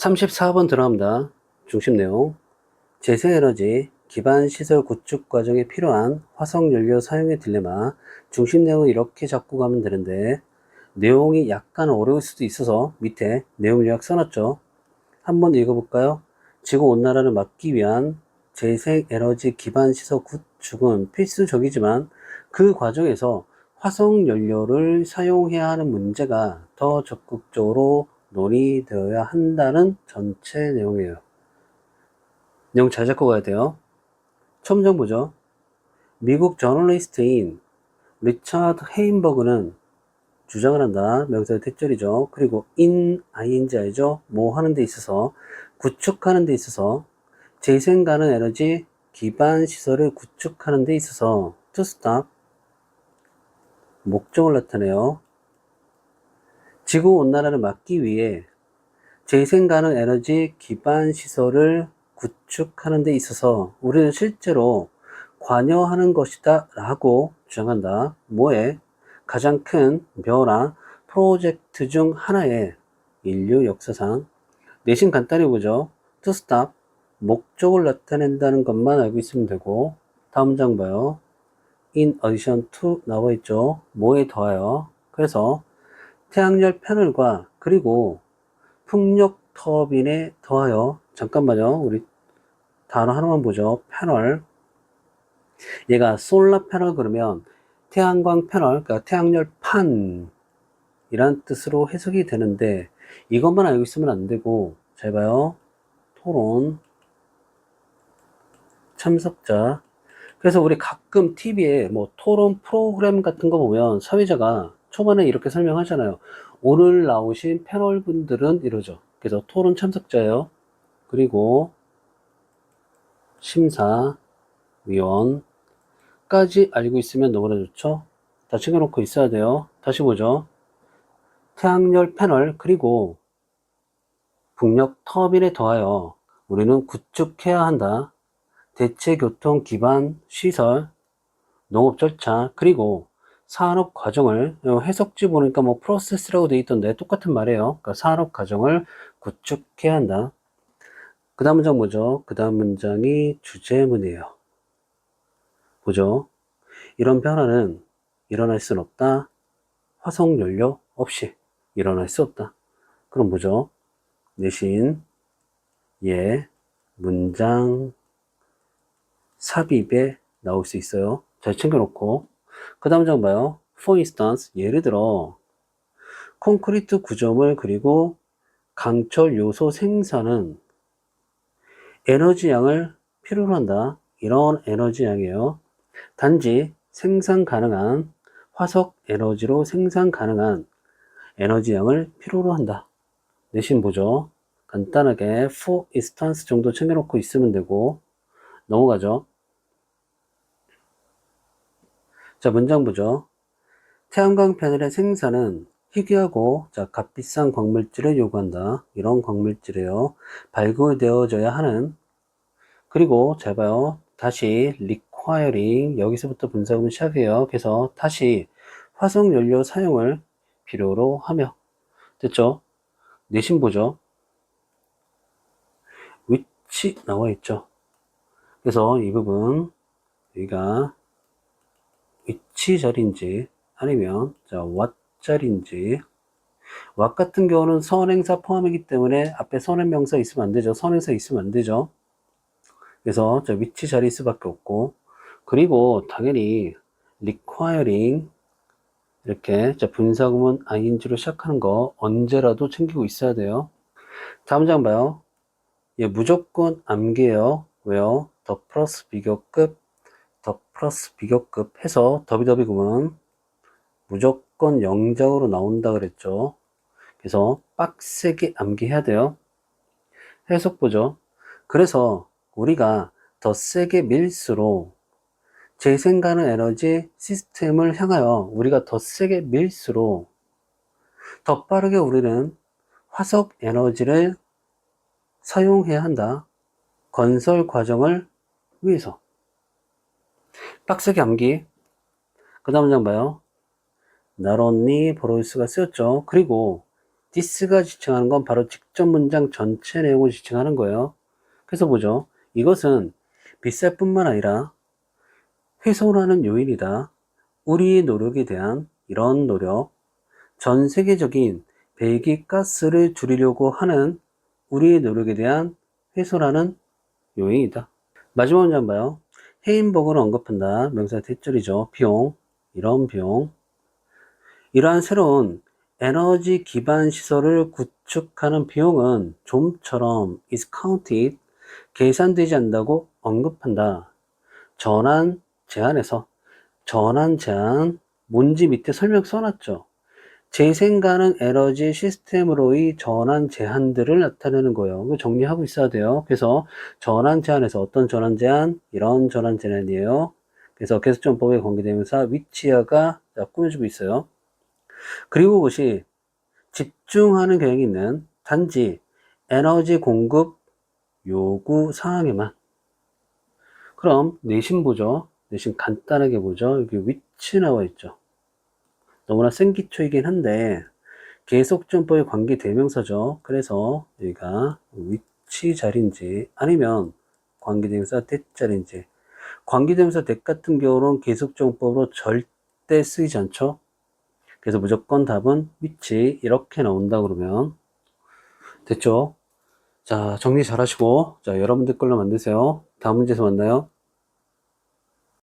34번 들어갑니다. 중심 내용. 재생에너지 기반 시설 구축 과정에 필요한 화석 연료 사용의 딜레마. 중심 내용은 이렇게 잡고 가면 되는데 내용이 약간 어려울 수도 있어서 밑에 내용 요약 써놨죠. 한번 읽어볼까요? 지구 온난화를 막기 위한 재생에너지 기반 시설 구축은 필수적이지만 그 과정에서 화석 연료를 사용해야 하는 문제가 더 적극적으로 논의되어야 한다는 전체 내용이에요. 내용 잘 잡고 가야 돼요. 처음 장 보죠. 미국 저널리스트인 리차드 헤인버그는 주장을 한다. 명사의 대절이죠. 그리고 in, ing 알죠? 뭐 하는 데 있어서 구축하는 데 있어서 재생 가능 에너지 기반 시설을 구축하는 데 있어서 to stop 목적을 나타내요. 지구 온난화를 막기 위해 재생 가능 에너지 기반 시설을 구축하는 데 있어서 우리는 실제로 관여하는 것이다 라고 주장한다. 뭐에? 가장 큰 변화 프로젝트 중 하나의 인류 역사상 내신 간단히 보죠. to stop 목적을 나타낸다는 것만 알고 있으면 되고 다음 장 봐요. in addition to 나와 있죠. 뭐에 더하여 그래서 태양열 패널과 그리고 풍력 터빈에 더하여 잠깐만요. 우리 단어 하나만 보죠. 패널 얘가 솔라 패널 그러면 태양광 패널, 그러니까 태양열 판 이란 뜻으로 해석이 되는데 이것만 알고 있으면 안 되고 잘 봐요. 토론 참석자 그래서 우리 가끔 TV에 뭐 토론 프로그램 같은 거 보면 사회자가 초반에 이렇게 설명하잖아요. 오늘 나오신 패널 분들은 이러죠. 그래서 토론 참석자예요. 그리고 심사위원까지 알고 있으면 너무나 좋죠. 다 챙겨놓고 있어야 돼요. 다시 보죠. 태양열 패널 그리고 북녘 터빈에 더하여 우리는 구축해야 한다. 대체 교통 기반 시설, 농업 절차, 그리고 산업 과정을 어, 해석지 보니까 뭐 프로세스라고 돼 있던데 똑같은 말이에요. 그러니까 산업 과정을 구축해야 한다. 그 다음 문장 뭐죠? 그 다음 문장이 주제문이에요. 보죠? 이런 변화는 일어날 수는 없다. 화석 연료 없이 일어날 수 없다. 그럼 뭐죠? 내신, 예, 문장, 삽입에 나올 수 있어요. 잘 챙겨놓고. 그 다음 장 봐요. For instance, 예를 들어, 콘크리트 구조물 그리고 강철 요소 생산은 에너지 양을 필요로 한다. 이런 에너지 양이에요. 단지 생산 가능한 화석 에너지로 생산 가능한 에너지 양을 필요로 한다. 내신 보죠. 간단하게 for instance 정도 챙겨놓고 있으면 되고 넘어가죠. 자, 문장 보죠. 태양광 패널의 생산은 희귀하고 자, 값비싼 광물질을 요구한다. 이런 광물질이에요. 발굴되어져야 하는 그리고 잘 봐요. 다시 requiring 여기서부터 분사구문 시작해요. 그래서 다시 화석 연료 사용을 필요로 하며 됐죠? 내신 보죠. 위치 나와 있죠. 그래서 이 부분 여기가 위치 자리인지 아니면 자 자리인지 what 같은 경우는 선행사 포함이기 때문에 앞에 선행명사 있으면 안 되죠. 선행사 있으면 안 되죠. 그래서 자 위치 자리일 수밖에 없고 그리고 당연히 requiring 이렇게 자 분사구문 ing로 시작하는 거 언제라도 챙기고 있어야 돼요. 다음 장 봐요. 얘 무조건 암기해요. 왜요? 더 플러스 비교급 더 플러스 비교급 해서 더비더비 구문 무조건 영작으로 나온다 그랬죠. 그래서 빡세게 암기해야 돼요. 해석 보죠. 그래서 우리가 더 세게 밀수록 재생 가능 에너지 시스템을 향하여 우리가 더 세게 밀수록 더 빠르게 우리는 화석 에너지를 사용해야 한다. 건설 과정을 위해서. 빡세게 암기. 그 다음 장 봐요. 나론니 브로이스가 쓰였죠. 그리고 this가 지칭하는 건 바로 직접 문장 전체 내용을 지칭하는 거예요. 그래서 보죠. 이것은 빗살뿐만 아니라 훼손하는 요인이다. 우리의 노력에 대한 이런 노력, 전 세계적인 배기가스를 줄이려고 하는 우리의 노력에 대한 훼손하는 요인이다. 마지막 문장 봐요. 헤인버그를 언급한다. 명사 대절이죠. 비용, 이런 비용. 이러한 새로운 에너지 기반 시설을 구축하는 비용은 좀처럼 is counted, 계산되지 않는다고 언급한다. 전환 제한에서 전환 제한 뭔지 밑에 설명 써놨죠. 재생 가능 에너지 시스템으로의 전환 제한들을 나타내는 거예요. 정리하고 있어야 돼요. 그래서 전환 제한에서 어떤 전환 제한? 이런 전환 제한이에요. 그래서 계속전법에 관계되면서 위치화가 자, 꾸며주고 있어요. 그리고 그것이 집중하는 경향이 있는 단지 에너지 공급 요구 상황에만. 그럼 내신 보죠. 내신 간단하게 보죠. 여기 위치 나와 있죠. 너무나 센 기초이긴 한데 계속전법의 관계 대명사죠. 그래서 여기가 위치 자리인지 아니면 관계대명사 대자리인지 관계대명사 대 같은 경우는 계속전법으로 절대 쓰이지 않죠. 그래서 무조건 답은 위치 이렇게 나온다 그러면 됐죠? 자 정리 잘 하시고 자 여러분들 걸로 만드세요. 다음 문제에서 만나요.